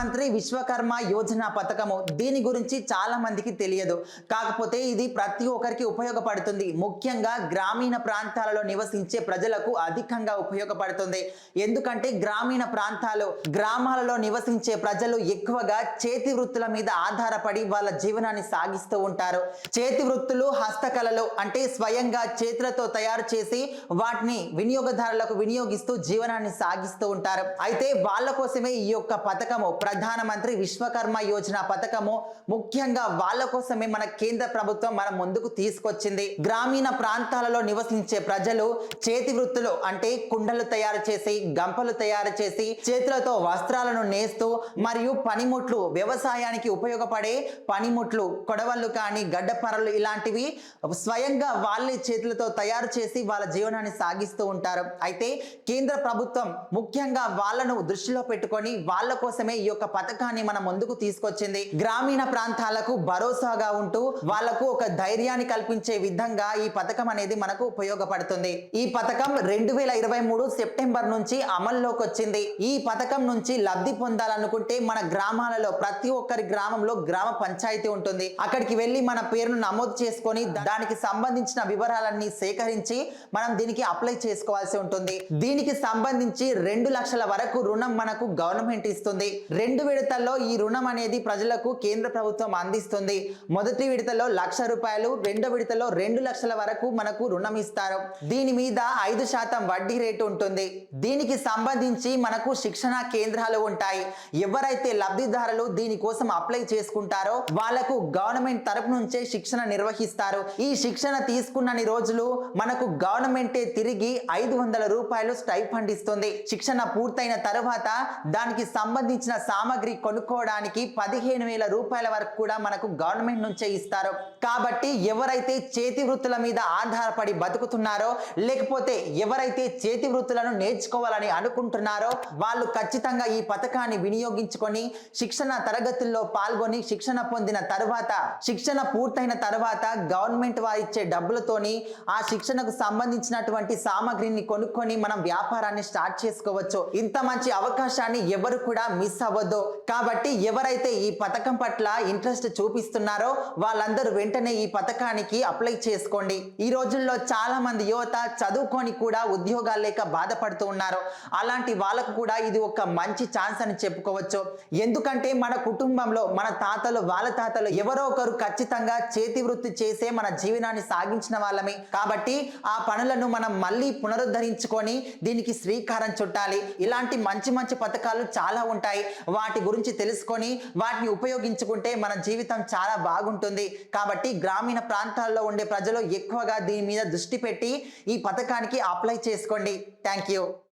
ప్రధానమంత్రి విశ్వకర్మ యోజన పథకము దీని గురించి చాలా మందికి తెలియదు. కాకపోతే ఇది ప్రతి ఒక్కరికి ఉపయోగపడుతుంది. ముఖ్యంగా గ్రామీణ ప్రాంతాలలో నివసించే ప్రజలకు అధికంగా ఉపయోగపడుతుంది. ఎందుకంటే గ్రామీణ ప్రాంతాలు గ్రామాలలో నివసించే ప్రజలు ఎక్కువగా చేతి వృత్తుల మీద ఆధారపడి వాళ్ళ జీవనాన్ని సాగిస్తూ ఉంటారు. చేతి వృత్తులు హస్తకళలు అంటే స్వయంగా చేతులతో తయారు చేసి వాటిని వినియోగదారులకు వినియోగిస్తూ జీవనాన్ని సాగిస్తూ ఉంటారు. అయితే వాళ్ళ కోసమే ఈ యొక్క పథకము ప్రధానమంత్రి విశ్వకర్మ యోజన పథకము ముఖ్యంగా వాళ్ళ కోసమే మన కేంద్ర ప్రభుత్వం మన ముందుకు తీసుకొచ్చింది. గ్రామీణ ప్రాంతాలలో నివసించే ప్రజలు చేతి వృత్తులు అంటే కుండలు తయారు చేసి గంపలు తయారు చేసి చేతులతో వస్త్రాలను నేస్తూ మరియు పనిముట్లు వ్యవసాయానికి ఉపయోగపడే పనిముట్లు కొడవళ్ళు కానీ గడ్డపరలు ఇలాంటివి స్వయంగా వాళ్ళే చేతులతో తయారు చేసి వాళ్ళ జీవనాన్ని సాగిస్తూ ఉంటారు. అయితే కేంద్ర ప్రభుత్వం ముఖ్యంగా వాళ్ళను దృష్టిలో పెట్టుకొని వాళ్ళ కోసమే ఈ యొక్క పథకాన్ని మన ముందుకు తీసుకొచ్చింది. గ్రామీణ ప్రాంతాలకు భరోసాగా ఉంటూ వాళ్ళకు ఒక ధైర్యాన్ని కల్పించే విధంగా ఈ పథకం అనేది మనకు ఉపయోగపడుతుంది. ఈ పథకం రెండు వేల ఇరవై మూడు సెప్టెంబర్ నుంచి అమల్లోకి వచ్చింది. ఈ పథకం నుంచి లబ్ధి పొందాలనుకుంటే మన గ్రామాలలో ప్రతి ఒక్కరి గ్రామంలో గ్రామ పంచాయతీ ఉంటుంది. అక్కడికి వెళ్ళి మన పేరును నమోదు చేసుకొని దానికి సంబంధించిన వివరాలన్నీ సేకరించి మనం దీనికి అప్లై చేసుకోవాల్సి ఉంటుంది. దీనికి సంబంధించి రెండు లక్షల వరకు రుణం మనకు గవర్నమెంట్ ఇస్తుంది. రెండు విడతల్లో ఈ రుణం అనేది ప్రజలకు కేంద్ర ప్రభుత్వం అందిస్తుంది. మొదటి విడతలో లక్ష రూపాయలు రెండో విడతలో రెండు లక్షల వరకు మనకు రుణం ఇస్తారు. దీని మీద ఐదు శాతం వడ్డీ రేటు ఉంటుంది. దీనికి సంబంధించి మనకు శిక్షణ కేంద్రాలు ఉంటాయి. ఎవరైతే లబ్ధిదారులు దీనికోసం అప్లై చేసుకుంటారో వాళ్ళకు గవర్నమెంట్ తరపు నుంచే శిక్షణ నిర్వహిస్తారు. ఈ శిక్షణ తీసుకున్నన్ని రోజులు మనకు గవర్నమెంటే తిరిగి ఐదు వందల రూపాయలు స్టైఫండ్ ఇస్తుంది. శిక్షణ పూర్తయిన తర్వాత దానికి సంబంధించిన సామాగ్రి కొనుక్కోవడానికి పదిహేను వేల రూపాయల వరకు కూడా మనకు గవర్నమెంట్ నుంచే ఇస్తారు. కాబట్టి ఎవరైతే చేతి వృత్తుల మీద ఆధారపడి బతుకుతున్నారో లేకపోతే ఎవరైతే చేతి వృత్తులను నేర్చుకోవాలని అనుకుంటున్నారో వాళ్ళు ఖచ్చితంగా ఈ పథకాన్ని వినియోగించుకొని శిక్షణ తరగతుల్లో పాల్గొని శిక్షణ పొందిన తర్వాత శిక్షణ పూర్తయిన తర్వాత గవర్నమెంట్ వారు ఇచ్చే డబ్బులతోని ఆ శిక్షణకు సంబంధించినటువంటి సామాగ్రిని కొనుక్కొని మనం వ్యాపారాన్ని స్టార్ట్ చేసుకోవచ్చు. ఇంత మంచి అవకాశాన్ని ఎవరు కూడా మిస్ అవ్వద్దు కాబట్టి ఎవరైతే ఈ పథకం పట్ల ఇంట్రెస్ట్ చూపిస్తున్నారో వాళ్ళందరూ వెంటనే ఈ పథకానికి అప్లై చేసుకోండి. ఈ రోజుల్లో చాలా మంది యువత చదువుకొని కూడా ఉద్యోగాలు లేక బాధపడుతూ ఉన్నారు. అలాంటి వాళ్ళకు కూడా ఇది ఒక మంచి ఛాన్స్ అని చెప్పుకోవచ్చు. ఎందుకంటే మన కుటుంబంలో మన తాతలు వాళ్ళ తాతలు ఎవరో ఒకరు ఖచ్చితంగా చేతి వృత్తి చేసే మన జీవనాన్ని సాగించిన వాళ్ళమే. కాబట్టి ఆ పనులను మనం మళ్ళీ పునరుద్ధరించుకొని దీనికి శ్రీకారం చుట్టాలి. ఇలాంటి మంచి మంచి పథకాలు చాలా ఉంటాయి. వాటి గురించి తెలుసుకొని వాటిని ఉపయోగించుకుంటే మన జీవితం చాలా బాగుంటుంది. కాబట్టి గ్రామీణ ప్రాంతాల్లో ఉండే ప్రజలు ఎక్కువగా దీని మీద దృష్టి పెట్టి ఈ పథకానికి అప్లై చేసుకోండి. Thank you